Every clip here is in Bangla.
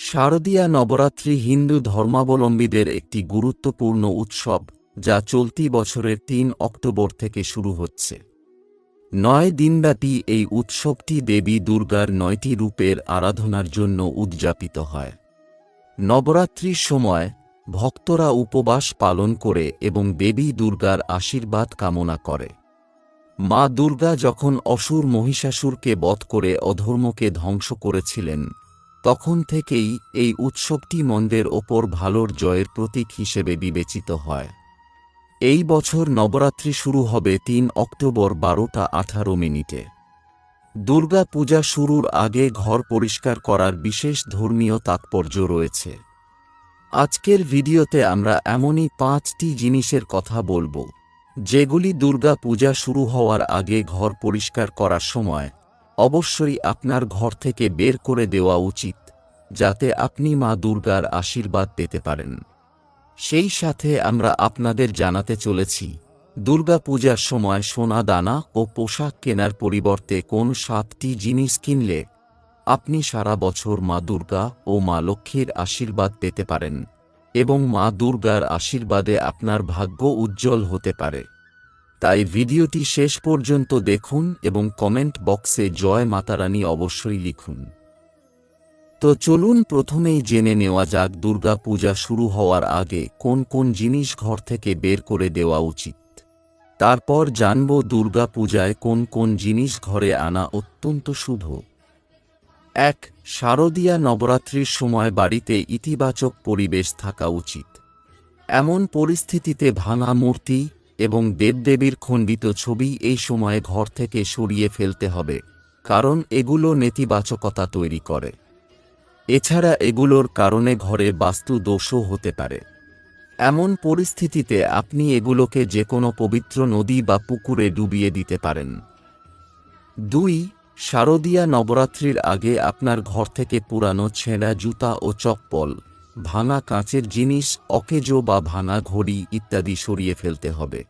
শারদীয়া নবরাত্রি হিন্দু ধর্মাবলম্বীদের একটি গুরুত্বপূর্ণ উৎসব, যা চলতি বছরের তিন অক্টোবর থেকে শুরু হচ্ছে। নয় দিনব্যাপী এই উৎসবটি দেবী দুর্গার নয়টি রূপের আরাধনার জন্য উদযাপিত হয়। নবরাত্রির সময় ভক্তরা উপবাস পালন করে এবং দেবী দুর্গার আশীর্বাদ কামনা করে। মা দুর্গা যখন অসুর মহিষাসুরকে বধ করে অধর্মকে ধ্বংস করেছিলেন তখন থেকেই এই উৎসবটি মন্দের ওপর ভালোর জয়ের প্রতীক হিসেবে বিবেচিত হয়। এই বছর নবরাত্রি শুরু হবে তিন অক্টোবর বারোটা আঠারো মিনিটে। দুর্গা পূজা শুরুর আগে ঘর পরিষ্কার করার বিশেষ ধর্মীয় তাৎপর্য রয়েছে। আজকের ভিডিওতে আমরা এমনই পাঁচটি জিনিসের কথা বলব, যেগুলি দুর্গা পূজা শুরু হওয়ার আগে ঘর পরিষ্কার করার সময় অবশ্যই আপনার ঘর থেকে বের করে দেওয়া উচিত, যাতে আপনি মা দুর্গার আশীর্বাদ পেতে পারেন। সেই সাথে আমরা আপনাদের জানাতে চলেছি দুর্গা পূজার সময় সোনা দানা ও পোশাক কেনার পরিবর্তে কোন সাতটি জিনিস কিনলে আপনি সারা বছর মা দুর্গা ও মা লক্ষ্মীর আশীর্বাদ পেতে পারেন এবং মা দুর্গার আশীর্বাদে আপনার ভাগ্য উজ্জ্বল হতে পারে। তাই ভিডিওটি শেষ পর্যন্ত দেখুন এবং কমেন্ট বক্সে জয় মাতারানী অবশ্যই লিখুন। তো চলুন প্রথমেই জেনে নেওয়া যাক দুর্গা পূজা শুরু হওয়ার আগে কোন কোন জিনিস ঘর থেকে বের করে দেওয়া উচিত। তারপর জানব দুর্গা পূজায় কোন কোন জিনিস ঘরে আনা অত্যন্ত শুভ। এক, শারদীয়া নবরাত্রির সময় বাড়িতে ইতিবাচক পরিবেশ থাকা উচিত। এমন পরিস্থিতিতে ভাঙা মূর্তি এবং দেবদেবীর খণ্ডিত ছবি এই সময়ে ঘর থেকে সরিয়ে ফেলতে হবে, কারণ এগুলো নেতিবাচকতা তৈরি করে। এছাড়া এগুলোর কারণে ঘরে বাস্তু দোষও হতে পারে। এমন পরিস্থিতিতে আপনি এগুলোকে যে কোনো পবিত্র নদী বা পুকুরে ডুবিয়ে দিতে পারেন। দুই, শারদীয়া নবরাত্রির আগে আপনার ঘর থেকে পুরানো ছেঁড়া জুতা ও চপ্পল, ভাঙা কাঁচের জিনিস, অকেজো বা ভাঙা ঘড়ি ইত্যাদি সরিয়ে ফেলতে হবে।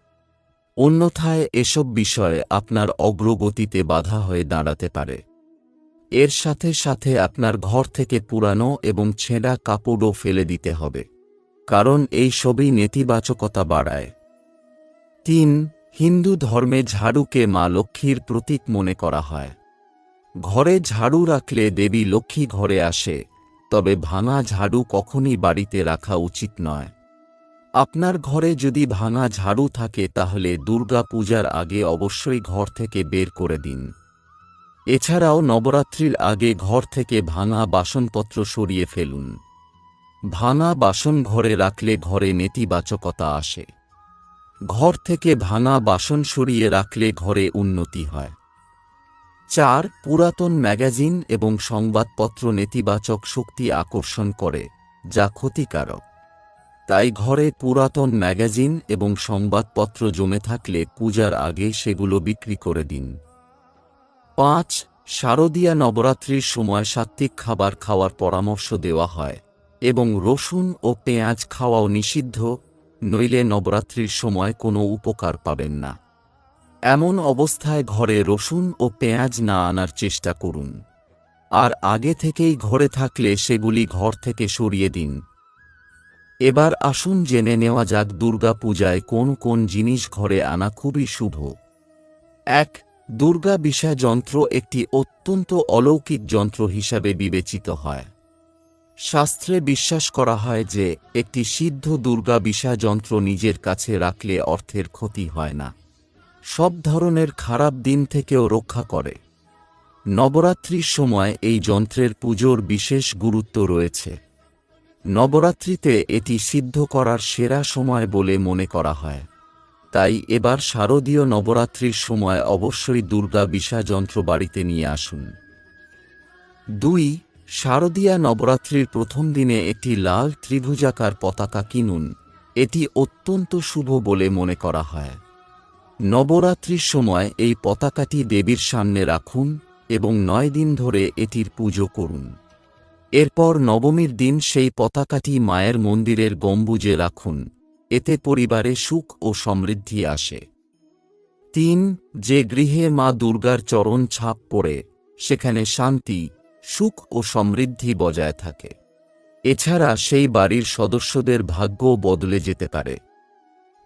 অন্যথায় এসব বিষয়ে আপনার অগ্রগতিতে বাধা হয়ে দাঁড়াতে পারে। এর সাথে সাথে আপনার ঘর থেকে পুরানো এবং ছেঁড়া কাপড়ও ফেলে দিতে হবে, কারণ এই সবই নেতিবাচকতা বাড়ায়। তিন, হিন্দু ধর্মে ঝাড়ুকে মা লক্ষ্মীর প্রতীক মনে করা হয়। ঘরে ঝাড়ু রাখলে দেবী লক্ষ্মী ঘরে আসে, তবে ভাঙা ঝাড়ু কখনই বাড়িতে রাখা উচিত নয়। আপনার ঘরে যদি ভাঙা ঝাড়ু থাকে তাহলে দুর্গা পূজার আগে অবশ্যই ঘর থেকে বের করে দিন। এছাড়াও নবরাত্রির আগে ঘর থেকে ভাঙা বাসনপত্র সরিয়ে ফেলুন। ভাঙা বাসন ঘরে রাখলে ঘরে নেতিবাচকতা আসে। ঘর থেকে ভাঙা বাসন সরিয়ে রাখলে ঘরে উন্নতি হয়। চার, পুরাতন ম্যাগাজিন এবং সংবাদপত্র নেতিবাচক শক্তি আকর্ষণ করে, যা ক্ষতিকারক। তাই ঘরে পুরাতন ম্যাগাজিন এবং সংবাদপত্র জমে থাকলে পূজার আগে সেগুলো বিক্রি করে দিন। পাঁচ, শারদীয়া নবরাত্রির সময় সাত্ত্বিক খাবার খাওয়ার পরামর্শ দেওয়া হয় এবং রসুন ও পেঁয়াজ খাওয়াও নিষিদ্ধ, নইলে নবরাত্রির সময় কোনো উপকার পাবেন না। এমন অবস্থায় ঘরে রসুন ও পেঁয়াজ না আনার চেষ্টা করুন। আর আগে থেকেই ঘরে থাকলে সেগুলি ঘর থেকে সরিয়ে দিন। এবার আসুন জেনে নেওয়া যাক দুর্গা পূজায় কোন কোন জিনিস ঘরে আনা খুবই শুভ। এক, দুর্গা বিষা যন্ত্র একটি অত্যন্ত অলৌকিক যন্ত্র হিসাবে বিবেচিত হয়। শাস্ত্রে বিশ্বাস করা হয় যে, একটি সিদ্ধ দুর্গা বিষা যন্ত্র নিজের কাছে রাখলে অর্থের ক্ষতি হয় না। সব ধরনের খারাপ দিন থেকেও রক্ষা করে। নবরাত্রির সময় এই যন্ত্রের পুজোর বিশেষ গুরুত্ব রয়েছে। নবরাত্রিতে এটি সিদ্ধ করার সেরা সময় বলে মনে করা হয়। তাই এবার শারদীয় নবরাত্রির সময় অবশ্যই দুর্গা বিষা যন্ত্র বাড়িতে নিয়ে আসুন। দুই, শারদীয়া নবরাত্রির প্রথম দিনে একটি লাল ত্রিভুজাকার পতাকা কিনুন। এটি অত্যন্ত শুভ বলে মনে করা হয়। নবরাত্রির সময় এই পতাকাটি দেবীর সামনে রাখুন এবং নয় দিন ধরে এটির পুজো করুন। এরপর নবমীর দিন সেই পতাকাটি মায়ের মন্দিরের গম্বুজে রাখুন, এতে পরিবারে সুখ ও সমৃদ্ধি আসে। তিন, যে গৃহে মা দুর্গার চরণ ছাপ পড়ে, সেখানে শান্তি, সুখ ও সমৃদ্ধি বজায় থাকে। এছাড়া সেই বাড়ির সদস্যদের ভাগ্য বদলে যেতে পারে।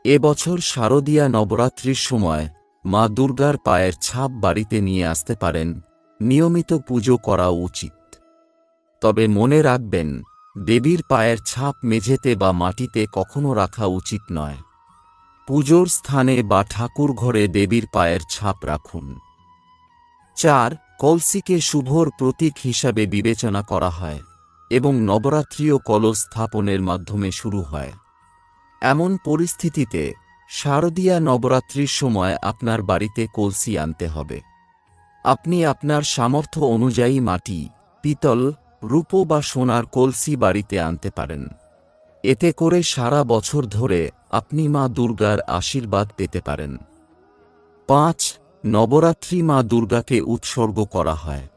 এবছর শারদীয়া নবরাত্রির সময় মা দুর্গার পায়ের ছাপ বাড়িতে নিয়ে আসতে পারেন, নিয়মিত পুজো করা উচিত। তবে মনে রাখবেন, দেবীর পায়ের ছাপ মেঝেতে বা মাটিতে কখনো রাখা উচিত নয়। পুজোর স্থানে বা ঠাকুর ঘরে দেবীর পায়ের ছাপ রাখুন। চার, কলসিকে শুভর প্রতীক হিসাবে বিবেচনা করা হয় এবং নবরাত্রিও কলস স্থাপনের মাধ্যমে শুরু হয়। এমন পরিস্থিতিতে শারদীয়া নবরাত্রির সময় আপনার বাড়িতে কলসি আনতে হবে। আপনি আপনার সামর্থ্য অনুযায়ী মাটি, পিতল রূপো বা সোনার কলসি বাড়িতে আনতে পারেন। এতে করে সারা বছর ধরে আপনি মা দুর্গার আশীর্বাদ পেতে পারেন। পাঁচ, নবরাত্রি মা দুর্গাকে উৎসর্গ করা হয়।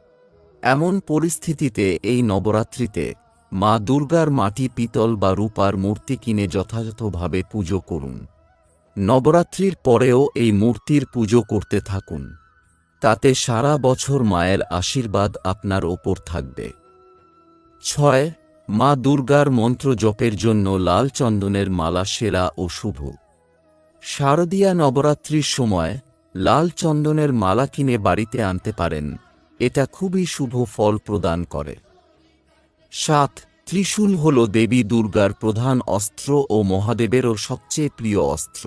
এমন পরিস্থিতিতে এই নবরাত্রিতে মা দুর্গার মাটি পিতল বা রূপার মূর্তি কিনে যথাযথভাবে পুজো করুন। নবরাত্রির পরেও এই মূর্তির পুজো করতে থাকুন। তাতে সারা বছর মায়ের আশীর্বাদ আপনার ওপর থাকবে। ছয়, মা দুর্গার মন্ত্র জপের জন্য লাল চন্দনের মালা সেরা ও শুভ। শারদীয়া নবরাত্রির সময় লাল চন্দনের মালা কিনে বাড়িতে আনতে পারেন, এটা খুবই শুভ ফল প্রদান করে। সাত, ত্রিশূল হল দেবী দুর্গার প্রধান অস্ত্র ও মহাদেবেরও সবচেয়ে প্রিয় অস্ত্র।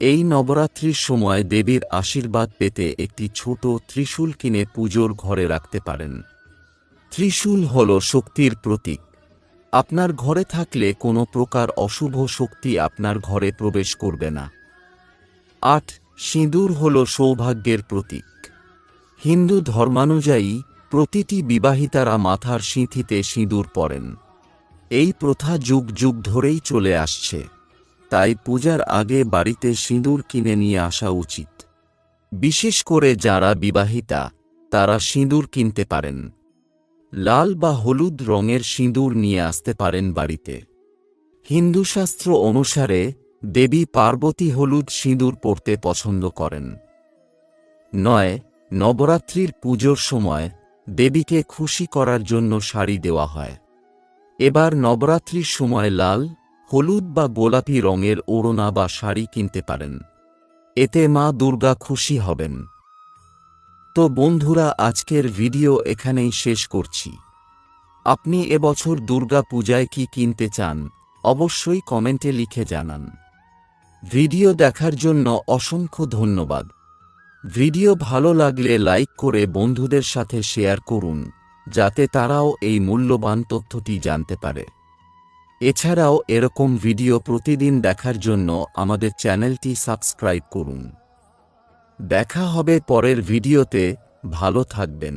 এই নবরাত্রির সময় দেবীর আশীর্বাদ পেতে একটি ছোট ত্রিশূল কিনে পুজোর ঘরে রাখতে পারেন। ত্রিশূল হল শক্তির প্রতীক। আপনার ঘরে থাকলে কোনো প্রকার অশুভ শক্তি আপনার ঘরে প্রবেশ করবে না। আট, সিঁদুর হল সৌভাগ্যের প্রতীক। হিন্দু ধর্মানুযায়ী প্রতিটি বিবাহিতারা মাথার সিঁথিতে সিঁদুর পরেন। এই প্রথা যুগ যুগ ধরেই চলে আসছে। তাই পূজার আগে বাড়িতে সিঁদুর কিনে নিয়ে আসা উচিত। বিশেষ করে যারা বিবাহিতা, তারা সিঁদুর কিনতে পারেন। লাল বা হলুদ রঙের সিঁদুর নিয়ে আসতে পারেন বাড়িতে। হিন্দুশাস্ত্র অনুসারে দেবী পার্বতী হলুদ সিঁদুর পরতে পছন্দ করেন। নয়, নবরাত্রির পুজোর সময় দেবীকে খুশি করার জন্য শাড়ি দেওয়া হয়। এবার নবরাত্রির সময় লাল, হলুদ বা গোলাপি রঙের ওড়না বা শাড়ি কিনতে পারেন। এতে মা দুর্গা খুশি হবেন। তো বন্ধুরা, আজকের ভিডিও এখানেই শেষ করছি। আপনি এবছর দুর্গা পূজায় কি কিনতে চান, অবশ্যই কমেন্টে লিখে জানান। ভিডিও দেখার জন্য অসংখ্য ধন্যবাদ। ভিডিও ভালো লাগলে লাইক করে বন্ধুদের সাথে শেয়ার করুন, যাতে তারাও এই মূল্যবান তথ্যটি জানতে পারে। এছাড়াও এরকম ভিডিও প্রতিদিন দেখার জন্য আমাদের চ্যানেলটি সাবস্ক্রাইব করুন। দেখা হবে পরের ভিডিওতে ভালো থাকবেন।